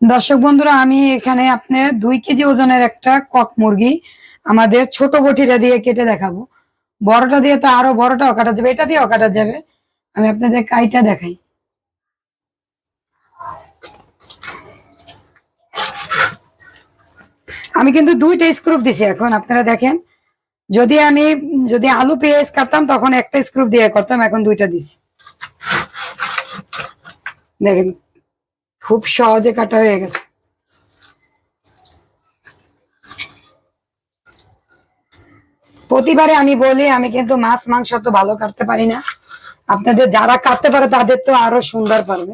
দর্শক বন্ধুরা, আমি এখানে আপনার দুই কেজি ওজনের একটা কক মুরগি আমাদের ছোট বটিটা দিয়ে কেটে দেখাবো। বড়টা দিয়ে তো আরও বড়টাও কাটা যাবে, এটা দিয়েও কাটা যাবে। আমি আপনাদের কাইটা দেখাই। আমি কিন্তু দুইটা স্ক্রুপ দিছি এখন, আপনারা দেখেন। যদি আমি, যদি আলু, পেঁয়াজ কাটতাম, তখন একটা স্ক্রুপ দিয়ে করতাম, এখন দুইটা দিছি। দেখেন খুব সহজে কাটা হয়ে গেছে। প্রতিবারে আমি বলি, আমি কিন্তু মাছ, মাংস তো ভালো কাটতে পারি না। আপনাদের যারা কাটতে পারে, তাদের তো আরও সুন্দর পারবে।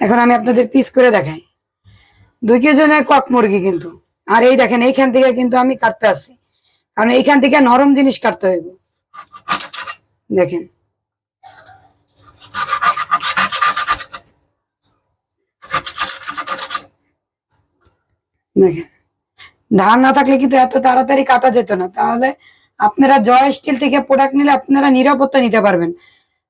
এখন আমি আপনাদের পিস করে দেখাই। দুই কেজনের কক মুরগি কিন্তু। আর এই দেখেন, এইখান থেকে কিন্তু আমি কাটতে আসছি। কারণ এইখান থেকে নরম জিনিস কাটতে হইব। দেখেন। দেখেন ধার না থাকলে কিন্তু এত তাড়াতাড়ি কাটা যেত না। তাহলে আপনারা জয় স্টিল থেকে প্রোডাক্ট নিলে আপনারা নিরাপত্তা নিতে পারবেন।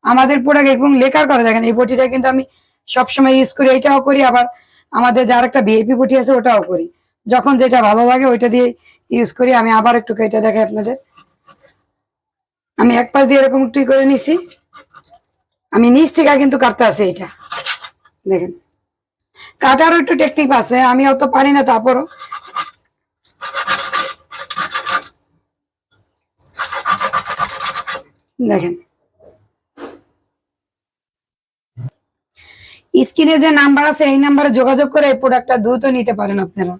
আমাদের প্রোডাক্ট এবং লেখার করা দেখেন, এই বটিটা কিন্তু আমি সবসময় ইউজ করি, এটাও করি। আবার আমাদের যার একটা ভিআইপি বটি আছে, ওটাও করি। যখন যেটা ভালো লাগে, ওইটা দিয়ে ইউজ করি। আমি আবার একটু কেটে দেখাই আপনাদের। আমি এক পাশ দিয়ে এরকম একটু করে নিছি। আমি নিচ থেকে কিন্তু কাটতে আছে এটা। দেখেন কাটারও একটু টেকনিক আছে, আমি অত পারি না তারপরও। দেখেন। স্ক্রিনে যে নাম্বার আছে, এই নাম্বারে যোগাযোগ করে এই প্রোডাক্টটা দ্রুত নিতে পারেন আপনারা।